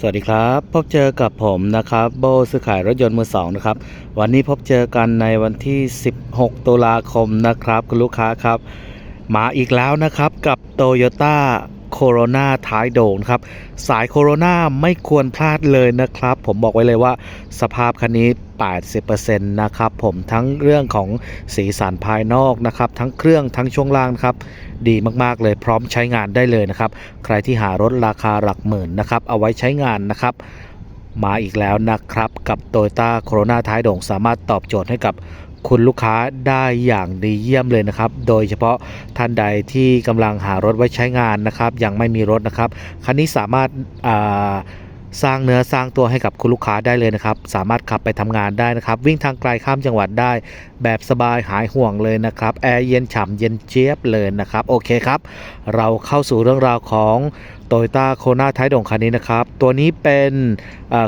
สวัสดีครับ พบเจอกับผมนะครับ โบซื้อขายรถยนต์มือสองนะครับ วันนี้พบเจอกันในวันที่ 16 ตุลาคมนะครับ คุณลูกค้าครับ มาอีกแล้วนะครับกับ Toyota Corona ท้ายโด่งครับ สายโคโรนาไม่ควรพลาดเลยนะครับ ผมบอกไว้เลยว่าสภาพคันนี้ 80%นะครับผมทั้งเรื่องของสีสันภายนอกนะครับ ทั้งเครื่องทั้งช่วงล่างนะครับ ดีมากๆเลยพร้อมใช้งานได้เลยนะครับ ใครที่หารถราคาหลักหมื่นนะครับ เอาไว้ใช้งานนะครับมาอีกแล้วนะครับ กับ Toyota Corona ท้ายโด่งสามารถตอบโจทย์ให้กับ คุณลูกค้าได้อย่างดีเยี่ยมเลยนะครับ โดยเฉพาะท่านใดที่กำลังหารถไว้ใช้งานนะครับ ยังไม่มีรถนะครับ คันนี้สามารถอ่า สร้างเนื้อสร้างตัวให้กับคุณลูกค้าได้เลยนะครับ สามารถขับไปทำงานได้นะครับ วิ่งทางไกลข้ามจังหวัดได้ แบบสบายหายห่วงเลยนะครับ แอร์เย็นฉ่ำเย็นเจี๊ยบเลยนะครับ โอเคครับ เราเข้าสู่เรื่องราวของโตโยต้าโคนาท้ายโด่งคันนี้นะครับ ตัวนี้เป็น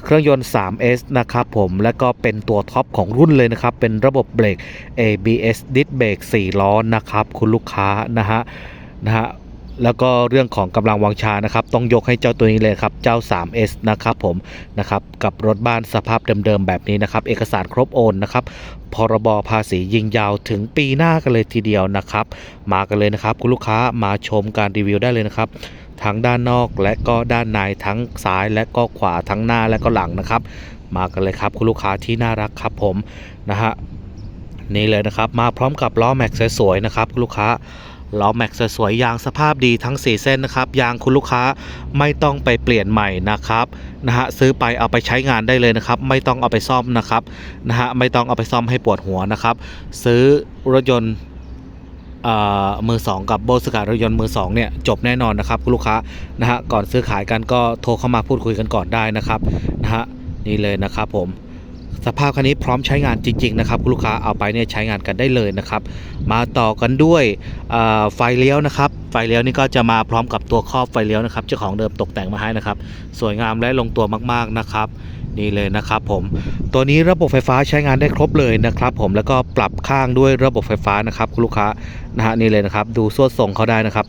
เครื่องยนต์ 3S นะครับผม และก็เป็นตัวท็อปของรุ่นเลยนะครับ เป็นระบบเบรก ABS ดิสเบรก4ล้อนะครับ คุณลูกค้านะฮะนะฮะ แล้วก็เรื่องของกำลังวังชานะครับ ต้องยกให้เจ้าตัวนี้เลยครับ เจ้า 3S นะครับผมนะครับกับรถบ้านสภาพเดิมๆแบบนี้นะครับ เอกสารครบโอนนะครับพรบภาษียิงยาวถึงปีหน้ากันเลยทีเดียวนะครับ มากันเลยนะครับ คุณลูกค้ามาชมการรีวิวได้เลยนะครับทั้งด้านนอกและก็ด้านในทั้งซ้ายและก็ขวาทั้งหน้าและก็หลังนะครับ มากันเลยครับคุณลูกค้าที่น่ารักครับผมนะฮะนี่เลยนะครับ มาพร้อมกับล้อแม็กซ์สวยๆนะครับคุณลูกค้า ล้อแม็กซ์สวยๆยางสภาพดีทั้ง 4 เส้นนะครับ ยางคุณลูกค้าไม่ต้องไปเปลี่ยนใหม่นะครับนะฮะซื้อไปเอาไปใช้งานได้เลยนะครับ ไม่ต้องเอาไปซ่อมนะครับนะฮะไม่ต้องเอาไปซ่อมให้ปวดหัวนะครับ ซื้อรถยนต์อ่ามือสองกับโบสการถยนต์มือสองเนี่ยจบแน่นอนนะครับคุณลูกค้านะฮะก่อนซื้อขายกันก็โทรเข้ามาพูดคุยกันก่อนได้นะครับนะฮะนี่เลยนะครับผม สภาพคันนี้พร้อมใช้งานจริง ๆ นะครับลูกค้าเอาไปเนี่ยใช้งานกันได้เลยนะครับ มาต่อกันด้วยไฟเลี้ยวนะครับ ไฟเลี้ยวนี่ก็จะมาพร้อมกับตัวครอบไฟเลี้ยวนะครับเจ้าของเดิมตกแต่งมาให้นะครับ สวยงามและลงตัวมากๆนะครับ นี่เลยนะครับผมตัวนี้ระบบไฟฟ้าใช้งานได้ครบเลยนะครับผมแล้วก็ปรับข้างด้วยระบบไฟฟ้านะครับคุณลูกค้านะฮะนี่เลยนะครับดูสวดทรงเขาได้นะครับ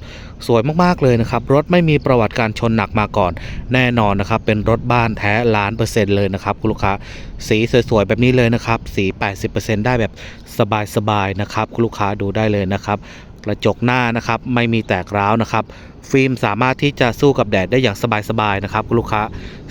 สวยมากๆเลยนะครับ รถไม่มีประวัติการชนหนักมาก่อน แน่นอนนะครับ เป็นรถบ้านแท้ล้านเปอร์เซ็นต์เลยนะครับคุณลูกค้าสีสวยๆแบบนี้เลยนะครับสี 80%ได้แบบสบายๆนะครับคุณลูกค้าดูได้เลยนะครับ กระจกหน้านะครับไม่มีแตกร้าวนะครับ ฟิล์มสามารถที่จะสู้กับแดดได้อย่างสบายๆนะครับคุณลูกค้า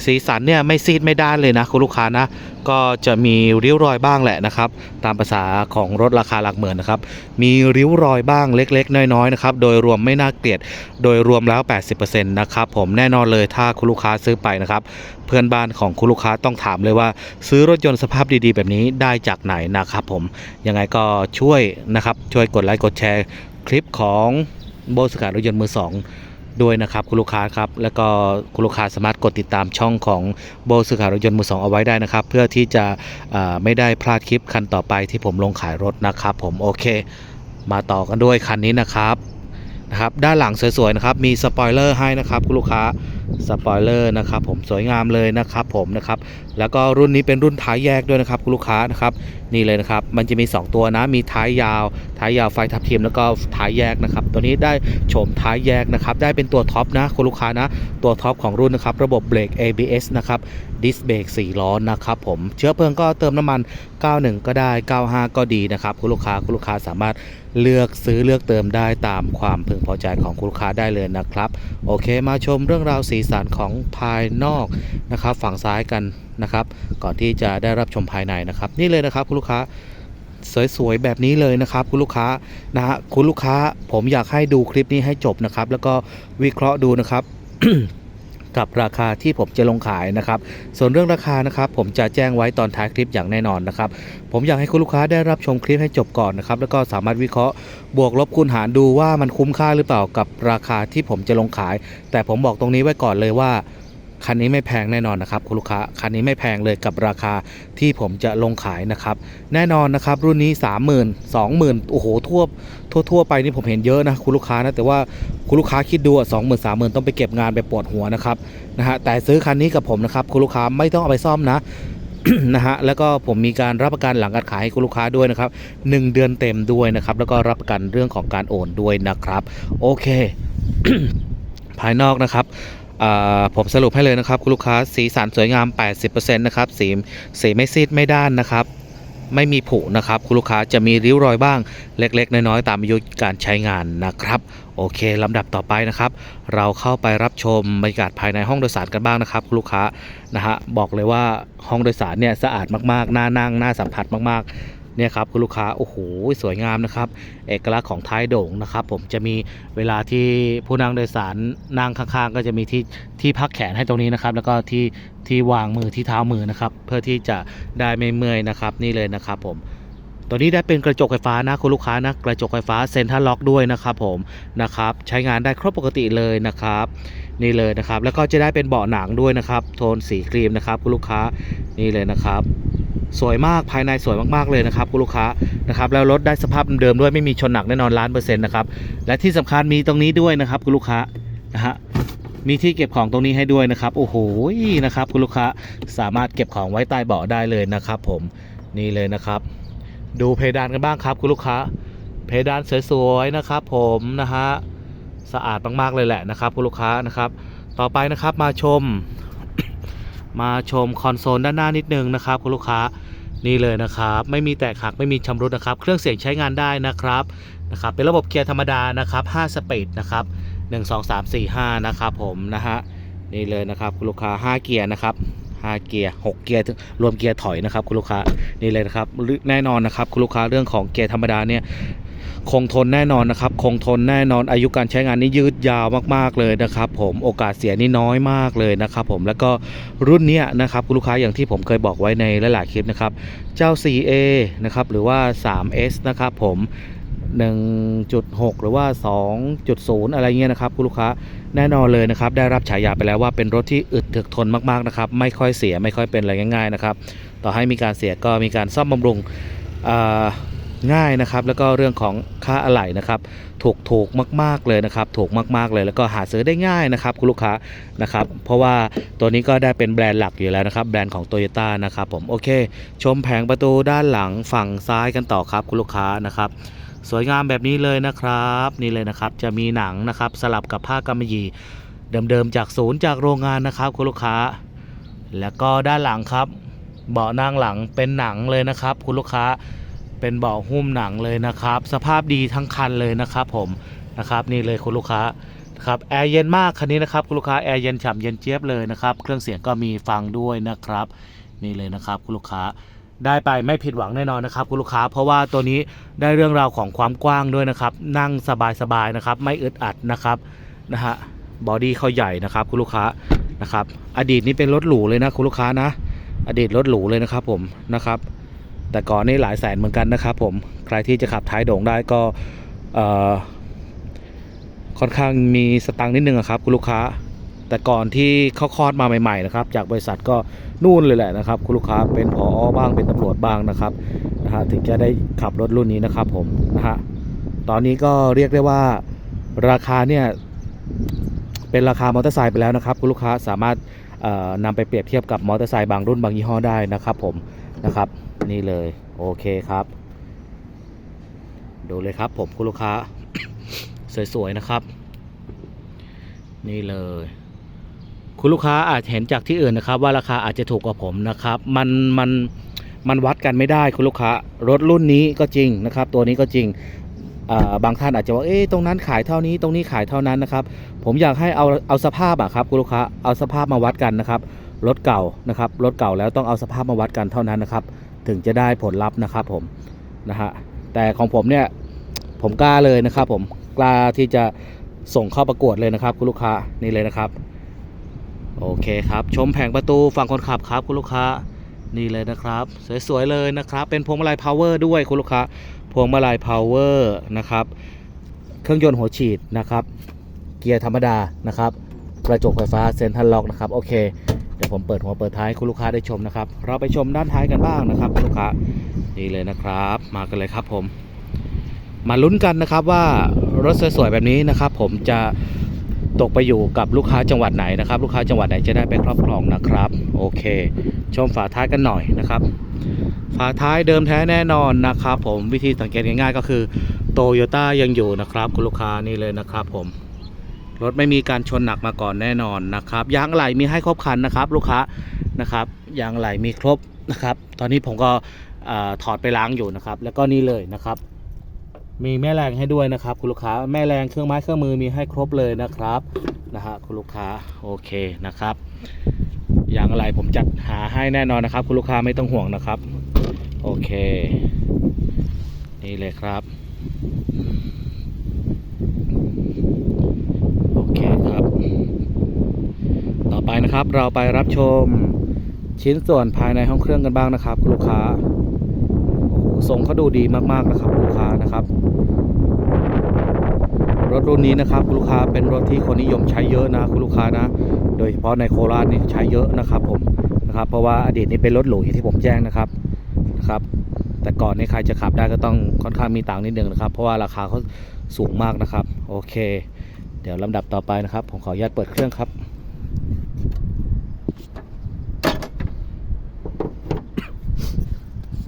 สีสันเนี่ยไม่ซีดไม่ด้านเลยนะคุณลูกค้านะ ก็จะมีริ้วรอยบ้างแหละนะครับ ตามภาษาของรถราคาหลักหมื่นนะครับ มีริ้วรอยบ้างเล็กๆ น้อยๆนะครับ โดยรวมไม่น่าเกลียด โดยรวมแล้ว 80%นะครับผมแน่นอนเลยถ้าคุณลูกค้าซื้อไปนะครับเพื่อนบ้านของคุณลูกค้าต้องถามเลยว่า ซื้อรถยนต์สภาพดีๆ แบบนี้ได้จากไหนนะครับผมยังไงก็ช่วยนะครับช่วยกดไลค์กดแชร์คลิปของ โบสการรถยนต์มือสองด้วยนะครับคุณลูกค้าครับแล้วก็คุณลูกค้าสามารถกดติดตามช่องของโบสื่อขายรถยนต์มือสองเอาไว้ได้นะครับ เพื่อที่จะไม่ได้พลาดคลิปคันต่อไปที่ผมลงขายรถนะครับ ผมโอเค มาต่อกันด้วยคันนี้นะครับนะครับ ด้านหลังสวยๆนะครับ มีสปอยเลอร์ให้นะครับคุณลูกค้า สปอยเลอร์นะครับผมสวยงามเลยนะครับผมนะครับแล้วก็รุ่นนี้เป็นรุ่นท้ายแยกด้วยนะครับคุณลูกค้านะครับนี่เลยนะครับมันจะมี 2 ตัวนะมีท้ายยาวท้ายยาวไฟทับทิมแล้วก็ท้ายแยกนะครับตัวนี้ได้โฉมท้ายแยกนะครับได้เป็นตัวท็อปนะคุณลูกค้านะตัวท็อปของรุ่นนะครับระบบเบรก ABS นะครับดิสเบรก4ล้อนะครับผมเชื้อเพลิงก็เติมน้ำมัน 91 ก็ได้ 95 ก็ดีนะครับคุณลูกค้าคุณลูกค้าสามารถเลือกซื้อเลือกเติมได้ตามความพึงพอใจของคุณลูกค้าได้เลยนะครับโอเค มาชมเรื่องราวสีสันของภายนอกนะครับ ฝั่งซ้ายกันนะครับ ก่อนที่จะได้รับชมภายในนะครับ นี่เลยนะครับคุณลูกค้าสวยๆแบบนี้เลยนะครับ คุณลูกค้านะฮะคุณลูกค้าผมอยากให้ดูคลิปนี้ให้จบนะครับ แล้วก็วิเคราะห์ดูนะครับ กับราคาที่ผมจะลงขายนะครับ ส่วนเรื่องราคานะครับ ผมจะแจ้งไว้ตอนท้ายคลิปอย่างแน่นอนนะครับ ผมอยากให้คุณลูกค้าได้รับชมคลิปให้จบก่อนนะครับ แล้วก็สามารถวิเคราะห์บวกลบคูณหารดูว่ามันคุ้มค่าหรือเปล่ากับราคาที่ผมจะลงขาย แต่ผมบอกตรงนี้ไว้ก่อนเลยว่า คันนี้ไม่แพงแน่นอนนะครับคุณลูกค้าคันนี้ไม่แพงเลยกับราคาที่ผมจะลงขายนะครับ แน่นอนนะครับ รุ่นนี้ 30,000 20,000โอ้โหทั่วทั่วทั่วไปนี่ผมเห็นเยอะนะคุณลูกค้านะแต่ว่าคุณลูกค้าคิดดูสองหมื่นสามหมื่นต้องไปเก็บงานไปปวดหัวนะครับนะฮะแต่ซื้อคันนี้กับผมนะครับคุณลูกค้าไม่ต้องเอาไปซ่อมนะนะฮะแล้วก็ผมมีการรับประกันหลังการขายให้คุณลูกค้าด้วยนะครับหนึ่งเดือนเต็มด้วยนะครับ แล้วก็รับประกันเรื่องของการโอนด้วยนะครับ โอเค ภายนอกนะครับ ผมสรุปให้เลยนะครับ คุณลูกค้าสีสันสวยงาม 80%นะครับสีสีไม่ซีดไม่ด้านนะครับ ไม่มีผุนะครับ คุณลูกค้าจะมีริ้วรอยบ้างเล็ก ๆ น้อยๆตามอายุการใช้งานนะครับ โอเคลำดับต่อไปนะครับ เราเข้าไปรับชมบรรยากาศภายในห้องโดยสารกันบ้างนะครับคุณลูกค้านะฮะบอกเลยว่าห้องโดยสารเนี่ยสะอาดมากๆน่านั่งน่าสัมผัสมาก ๆ เนี่ยครับคุณลูกค้าโอ้โหสวยงามนะครับ เอกลักษณ์ของท้ายโด่งนะครับ ผมจะมีเวลาที่ผู้นั่งโดยสารนั่งข้างๆ ก็จะมีที่ที่พักแขนให้ตรงนี้นะครับ แล้วก็ที่ที่วางมือที่เท้ามือนะครับ เพื่อที่จะได้ไม่เมื่อยนะครับ นี่เลยนะครับผม ตัวนี้ได้เป็นกระจกไฟฟ้านะคุณลูกค้านะกระจกไฟฟ้าเซ็นทรัลล็อกด้วยนะครับผมนะครับใช้งานได้ครบปกติเลยนะครับ นี่เลยนะครับ แล้วก็จะได้เป็นเบาะหนังด้วยนะครับ โทนสีครีมนะครับคุณลูกค้านี่เลยนะครับสวยมากภายในสวยมากๆเลยนะครับคุณลูกค้านะครับแล้วรถได้สภาพเดิมด้วยไม่มีชนหนักแน่นอนล้านเปอร์เซ็นต์นะครับและที่สำคัญมีตรงนี้ด้วยนะครับคุณลูกค้านะฮะมีที่เก็บของตรงนี้ให้ด้วยนะครับโอ้โหนะครับคุณลูกค้าสามารถเก็บของไว้ใต้เบาะได้เลยนะครับ ผมนี่เลยนะครับ ดูเพดานกันบ้างครับ คุณลูกค้า เพดานสวยๆนะครับ ผมนะฮะสะอาดมากๆเลยแหละนะครับ คุณลูกค้านะครับ ต่อไปนะครับมาชม มาชมคอนโซลด้านหน้านิดนึงนะครับ คุณลูกค้านี่เลยนะครับ ไม่มีแตกหักไม่มีชำรุดนะครับ เครื่องเสียงใช้งานได้นะครับนะครับเป็นระบบเกียร์ธรรมดานะครับ5สปีดนะครับ1 2 3 4 5นะครับผมนะฮะนี่เลยนะครับคุณลูกค้า 5 เกียร์นะครับ 5เกียร์6เกียร์รวมเกียร์ถอยนะครับคุณลูกค้านี่เลยนะครับแน่นอนนะครับคุณลูกค้าเรื่องของเกียร์ธรรมดาเนี่ยคงทนแน่นอนนะครับ คงทนแน่นอนอายุการใช้งานนี่ยืดยาวมากๆเลยนะครับ ผมโอกาสเสียนี่น้อยมากเลยนะครับ ผมแล้วก็รุ่นเนี้ยนะครับคุณลูกค้าอย่างที่ผมเคยบอกไว้ในหลายๆคลิปนะครับ เจ้า 4A นะครับหรือว่า 3S นะครับผม 1.6 หรือว่า 2.0 อะไรเงี้ยนะครับคุณลูกค้าแน่นอนเลยนะครับ ได้รับฉายาไปแล้วว่าเป็นรถที่อึดถึกทนมากๆนะครับ ไม่ค่อยเสียไม่ค่อยเป็นอะไรง่ายๆนะครับ ต่อให้มีการเสียก็มีการซ่อมบำรุงง่ายนะครับ แล้วก็เรื่องของค่าอะไหล่นะครับถูกถูกมาก ๆเลยนะครับ ถูกมาก ๆเลยแล้วก็หาซื้อได้ง่ายนะครับ คุณลูกค้านะครับ เพราะว่าตัวนี้ก็ได้เป็นแบรนด์หลักอยู่แล้วนะครับ แบรนด์ของ t o y ยต้นะครับผมโอเค ชมแผงประตูด้านหลังฝั่งซ้ายกันต่อครับคุณลูกค้านะครับ สวยงามแบบนี้เลยนะครับ นี่เลยนะครับจะมีหนังนะครับสลับกับผ้ากำมะหยี่เดิมๆจากศูนย์จากโรงงานนะครับคุณลูกค้า แล้วก็ด้านหลังครับ เบาะนั่งหลังเป็นหนังเลยนะครับ คุณลูกค้าเป็นเบาะหุ้มหนังเลยนะครับ สภาพดีทั้งคันเลยนะครับ ผมนะครับนี่เลยคุณลูกค้าครับแอร์เย็นมากคันนี้นะครับคุณลูกค้าแอร์เย็นฉ่ำเย็นเจี๊ยบเลยนะครับ เครื่องเสียงก็มีฟังด้วยนะครับ นี่เลยนะครับคุณลูกค้า ได้ไปไม่ผิดหวังแน่นอนนะครับคุณลูกค้า เพราะว่าตัวนี้ได้เรื่องราวของความกว้างด้วยนะครับ นั่งสบายๆนะครับ ไม่อึดอัดนะครับนะฮะบอดี้เขาใหญ่นะครับคุณลูกค้านะครับ อดีตนี้เป็นรถหรูเลยนะคุณลูกค้านะ อดีตรถหรูเลยนะครับผมนะครับ แต่ก่อนนี่หลายแสนเหมือนกันนะครับ ผมใครที่จะขับท้ายโด่งได้ก็ค่อนข้างมีสตังค์นิดนึงครับคุณลูกค้า แต่ก่อนที่เขาคลอดมาใหม่ๆนะครับจากบริษัทก็นู่นเลยแหละนะครับ คุณลูกค้าเป็นผอบ้างเป็นตำรวจบ้างนะครับนะฮะถึงจะได้ขับรถรุ่นนี้นะครับผมนะฮะตอนนี้ก็เรียกได้ว่าราคาเนี่ยเป็นราคามอเตอร์ไซค์ไปแล้วนะครับ คุณลูกค้าสามารถเอ่อนำไปเปรียบเทียบกับมอเตอร์ไซค์บางรุ่นบางยี่ห้อได้นะครับผมนะครับนี่เลยโอเคครับ ดูเลยครับผมคุณลูกค้า สวยๆนะครับ นี่เลย คุณลูกค้าอาจเห็นจากที่อื่นนะครับ ว่าราคาอาจจะถูกกว่าผมนะครับ มันมันมันวัดกันไม่ได้คุณลูกค้ารถรุ่นนี้ก็จริงนะครับ ตัวนี้ก็จริงบางท่านอาจจะว่าเอ๊ะตรงนั้นขายเท่านี้ตรงนี้ขายเท่านั้นนะครับ ผมอยากให้เอาเอาสภาพอะครับคุณลูกค้าเอาสภาพมาวัดกันนะครับรถเก่านะครับรถเก่าแล้วต้องเอาสภาพมาวัดกันเท่านั้นนะครับ ถึงจะได้ผลลัพธ์นะครับผมนะฮะแต่ของผมเนี่ยผมกล้าเลยนะครับ ผมกล้าที่จะส่งเข้าประกวดเลยนะครับ คุณลูกค้านี่เลยนะครับ โอเคครับ ชมแผงประตูฝั่งคนขับครับคุณลูกค้านี่เลยนะครับ สวยๆเลยนะครับ เป็นพวงมาลัยพาวเวอร์ด้วยคุณลูกค้าพวงมาลัยพาวเวอร์นะครับ เครื่องยนต์หัวฉีดนะครับ เกียร์ธรรมดานะครับกระจกไฟฟ้าเซ็นทรัลล็อกนะครับโอเคเดี๋ยวผมเปิดหัวเปิดท้ายคุณลูกค้าได้ชมนะครับ เราไปชมด้านท้ายกันบ้างนะครับคุณลูกค้านี่เลยนะครับ มากันเลยครับผม มาลุ้นกันนะครับว่ารถสวยๆแบบนี้นะครับ ผมจะ ตกไปอยู่กับลูกค้าจังหวัดไหนนะครับ ลูกค้าจังหวัดไหนจะได้ไปครอบครองนะครับ โอเค ชมฝาท้ายกันหน่อยนะครับ ฝาท้ายเดิมแท้แน่นอนนะครับ ผมวิธีสังเกตง่ายๆก็คือโตโยต้ายังอยู่นะครับ คุณลูกค้านี่เลยนะครับ ผมรถไม่มีการชนหนักมาก่อนแน่นอนนะครับยางอะไหล่มีให้ครบคันนะครับ ลูกค้านะครับยางอะไหล่มีครบนะครับ ตอนนี้ผมก็ถอดไปล้างอยู่นะครับ แล้วก็นี่เลยนะครับ มีแม่แรงให้ด้วยนะครับ คุณลูกค้าแม่แรงเครื่องไม้เครื่องมือมีให้ครบเลยนะครับนะฮะคุณลูกค้าโอเคนะครับ อย่างไหล่ผมจัดหาให้แน่นอนนะครับ คุณลูกค้าไม่ต้องห่วงนะครับ โอเค นี่เลยครับโอเคครับ ต่อไปนะครับเราไปรับชมชิ้นส่วนภายในห้องเครื่องกันบ้างนะครับ คุณลูกค้า ทรงเขาดูดีมากๆนะครับลูกค้านะครับ รถรุ่นนี้นะครับลูกค้าเป็นรถที่คนนิยมใช้เยอะนะคุณลูกค้านะ โดยเฉพาะในโคราชนี่ใช้เยอะนะครับผมนะครับ เพราะว่าอดีตนี้เป็นรถหรูอย่างที่ผมแจ้งนะครับนะครับ แต่ก่อนนี่ใครจะขับได้ก็ต้องค่อนข้างมีตังค์นิดนึงนะครับ เพราะว่าราคาเขาสูงมากนะครับ โอเค เดี๋ยวลำดับต่อไปนะครับ ผมขออนุญาตเปิดเครื่องครับ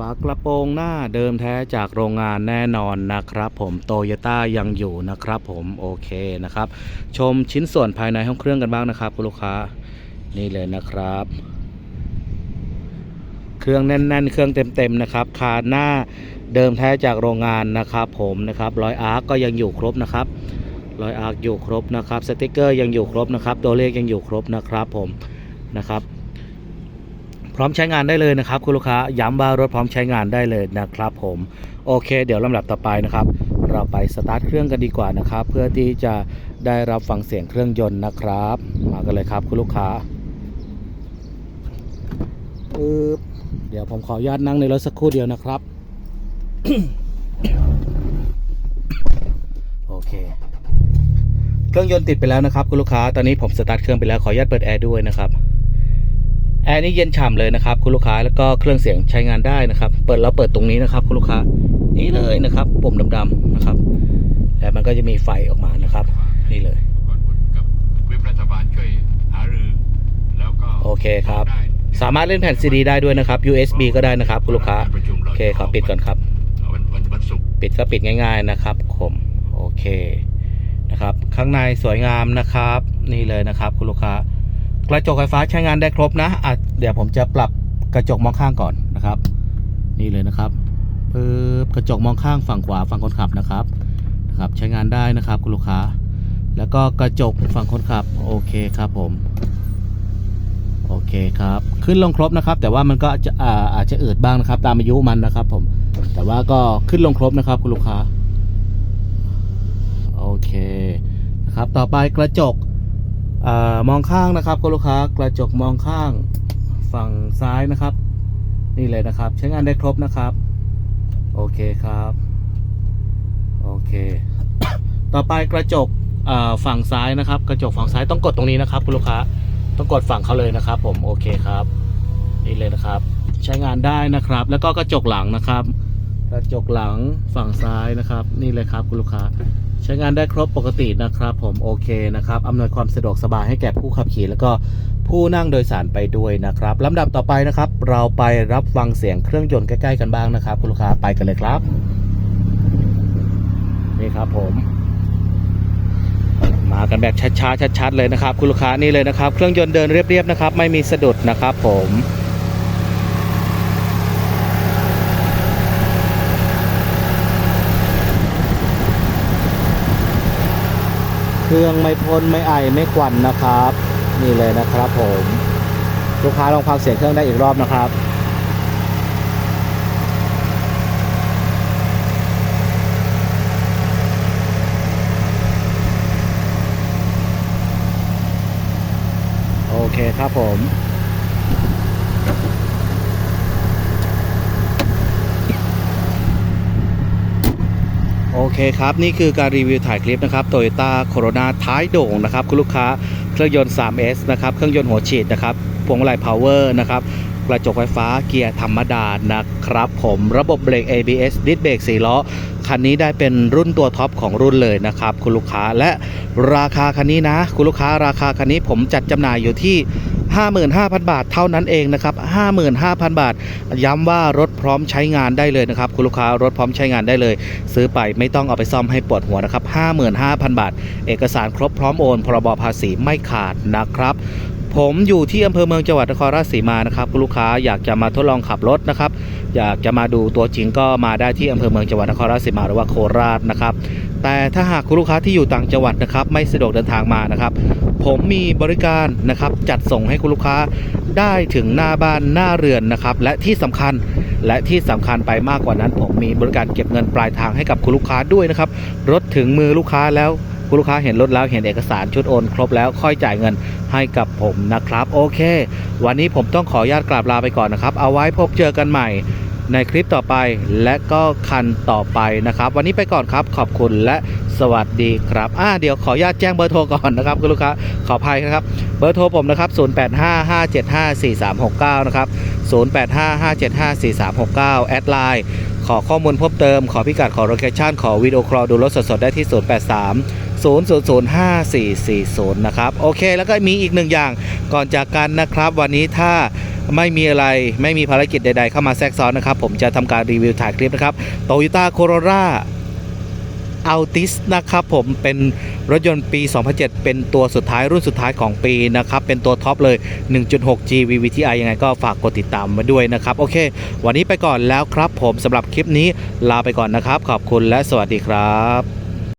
ากระโปรงหน้าเดิมแท้จากโรงงานแน่นอนนะครับ ผมโตโยต้ายังอยู่นะครับ ผมโอเคนะครับ ชมชิ้นส่วนภายในห้องเครื่องกันบ้างนะครับคุณลูกค้านี่เลยนะครับ เครื่องแน่น ๆ เครื่องเต็มๆนะครับ คาหน้าเดิมแท้จากโรงงานนะครับ ผมนะครับรอยอาร์กก็ยังอยู่ครบนะครับรอยอาร์กอยู่ครบนะครับสติกเกอร์ยังอยู่ครบนะครับ ตัวเลขยังอยู่ครบนะครับ ผมนะครับ พร้อมใช้งานได้เลยนะครับ คุณลูกค้าย้ำว่ารถพร้อมใช้งานได้เลยนะครับผมโอเค เดี๋ยวลำดับต่อไปนะครับ เราไปสตาร์ทเครื่องกันดีกว่านะครับ เพื่อที่จะได้รับฟังเสียงเครื่องยนต์นะครับ มากันเลยครับคุณลูกค้าปึ๊บเดี๋ยวผมขออนุญาตนั่งในรถสักครู่เดียวนะครับ โอเค เครื่องยนต์ติดไปแล้วนะครับ คุณลูกค้า ตอนนี้ผมสตาร์ทเครื่องไปแล้วขออนุญาตเปิดแอร์ด้วยนะครับ แอร์นี่เย็นฉ่ำเลยนะครับ คุณลูกค้าแล้วก็เครื่องเสียงใช้งานได้นะครับ เปิดแล้วเปิดตรงนี้นะครับ คุณลูกค้านี่เลยนะครับปุ่มดำๆนะครับแล้วมันก็จะมีไฟออกมานะครับ นี่เลยก่อนผลกับวิปรัฐบาลช่วยหารือแล้วก็โอเคครับได้สามารถเล่นแผ่นซีดีได้ด้วยนะครับ USB ก็ได้นะครับ คุณลูกค้ากรประชุมโอเคขอปิดก่อนครับวันวันวันศุกร์ปิดก็ปิดง่าย ๆนะครับผมโอเคนะครับ ข้างในสวยงามนะครับ นี่เลยนะครับ คุณลูกค้าก ระจกไฟฟ้าใช้งานได้ครบนะอะเดี๋ยวผมจะปรับกระจกมองข้างก่อนนะครับ นี่เลยนะครับปึ๊บกระจกมองข้างฝั่งขวาฝั่งคนขับนะครับนะครับ ใช้งานได้นะครับคุณลูกค้า แล้วก็กระจกฝั่งคนขับโอเคครับผมโอเคครับ ขึ้นลงครบนะครับ แต่ว่ามันก็จะอ่าอาจจะอืดบ้างนะครับ ตามอายุมันนะครับ ผม แต่ว่าก็ขึ้นลงครบนะครับ คุณลูกค้า โอเคนะครับ ต่อไปกระจก อมองข้างนะครับคุณลูกค้ากระจกมองข้างฝั่งซ้ายนะครับ นี่เลยนะครับ ใช้งานได้ครบนะครับ โอเคครับ โอเค ต่อไปกระจกฝั่งซ้ายนะครับ กระจกฝั่งซ้ายต้องกดตรงนี้นะครับคุณลูกค้าต้องกดฝั่งเขาเลยนะครับ ผมโอเคครับ นี่เลยนะครับ ใช้งานได้นะครับ แล้วก็กระจกหลังนะครับ กระจกหลังฝั่งซ้ายนะครับ นี่เลยครับคุณลูกค้า ใช้งานได้ครบปกตินะครับผมโอเคนะครับอำนวยความสะดวกสบายให้แก่ผู้ขับขี่ แล้วก็ผู้นั่งโดยสารไปด้วยนะครับลำดับต่อไปนะครับ เราไปรับฟังเสียงเครื่องยนต์ใกล้ๆกันบ้างนะครับ คุณลูกค้าไปกันเลยครับ นี่ครับผม มากันแบบช้าๆชัดๆเลยนะครับ คุณลูกค้านี่เลยนะครับ เครื่องยนต์เดินเรียบๆนะครับ ไม่มีสะดุดนะครับผม รื่อง ไม่พ่นไม่ไอไม่กวันนะครับ นี่เลยนะครับผมลูกค้าลองฟังเสียงเครื่องได้อีกรอบนะครับโอเคครับผม อเคครับ นี่คือการรีวิวถ่ายคลิปนะครับโตโยต้าโคโรนาท้ายโด่งนะครับ คุณลูกค้าเครื่องยนต์ 3S นะครับ เครื่องยนต์หัวฉีดนะครับพวงมาลัย Power นะครับ กระจกไฟฟ้าเกียร์ธรรมดานะครับ ผมระบบเบรก ABS ดิสเบรก4ล้อ คันนี้ได้เป็นรุ่นตัวท็อปของรุ่นเลยนะครับ คุณลูกค้าและราคาคันนี้นะ คุณลูกค้าราคาคันนี้ผมจัดจำหน่ายอยู่ที่55,000 บาทเท่านั้นเองนะครับ 55,000 บาท ย้ำว่ารถพร้อมใช้งานได้เลยนะครับ คุณลูกค้ารถพร้อมใช้งานได้เลย ซื้อไปไม่ต้องเอาไปซ่อมให้ปวดหัวนะครับ 55,000 บาท เอกสารครบพร้อมโอน พรบภาษีไม่ขาดนะครับ ผมอยู่ที่อำเภอเมืองจังหวัดนครราชสีมานะครับคุณลูกค้าอยากจะมาทดลองขับรถนะครับ อยากจะมาดูตัวจริงก็มาได้ที่อำเภอเมืองจังหวัดนครราชสีมาหรือว่าโคราชนะครับ แต่ถ้าหากคุณลูกค้าที่อยู่ต่างจังหวัดนะครับ ไม่สะดวกเดินทางมานะครับ ผมมีบริการนะครับจัดส่งให้คุณลูกค้าได้ถึงหน้าบ้านหน้าเรือนนะครับ และที่สำคัญและที่สำคัญไปมากกว่านั้น ผมมีบริการเก็บเงินปลายทางให้กับคุณลูกค้าด้วยนะครับรถถึงมือลูกค้าแล้ว คุณลูกค้าเห็นรถแล้วเห็นเอกสารชุดโอนครบแล้วค่อยจ่ายเงินให้กับผมนะครับ โอเค วันนี้ผมต้องขออนุญาตกราบลาไปก่อนนะครับ เอาไว้พบเจอกันใหม่ในคลิปต่อไปและก็คันต่อไปนะครับ วันนี้ไปก่อนครับขอบคุณและสวัสดีครับอ่าเดี๋ยวขออนุญาตแจ้งเบอร์โทรก่อนนะครับคุณลูกค้าขออภัยนะครับ เบอร์โทรผมนะครับ 0855754369 นะครับ 0855754369 แอดไลน์ขอข้อมูลเพิ่มเติม ขอพิกัดขอโลเคชั่นขอวิดีโอคอลดูรถสดๆ ได้ที่ 083 0005440 นะครับ โอเคแล้วก็มีอีกหนึ่งอย่างก่อนจากกันนะครับ วันนี้ถ้าไม่มีอะไรไม่มีภารกิจใด ๆ เข้ามาแทรกซ้อนนะครับ ผมจะทำการรีวิวถ่ายคลิปนะครับ Toyota Corolla Altis นะครับผมเป็นรถยนต์ปี 2007 เป็นตัวสุดท้ายรุ่นสุดท้ายของปีนะครับ เป็นตัวท็อปเลย 1.6G VVTi ยังไงก็ฝากกดติดตามมาด้วยนะครับ โอเค วันนี้ไปก่อนแล้วครับผมสำหรับคลิปนี้ลาไปก่อนนะครับ ขอบคุณและสวัสดีครับ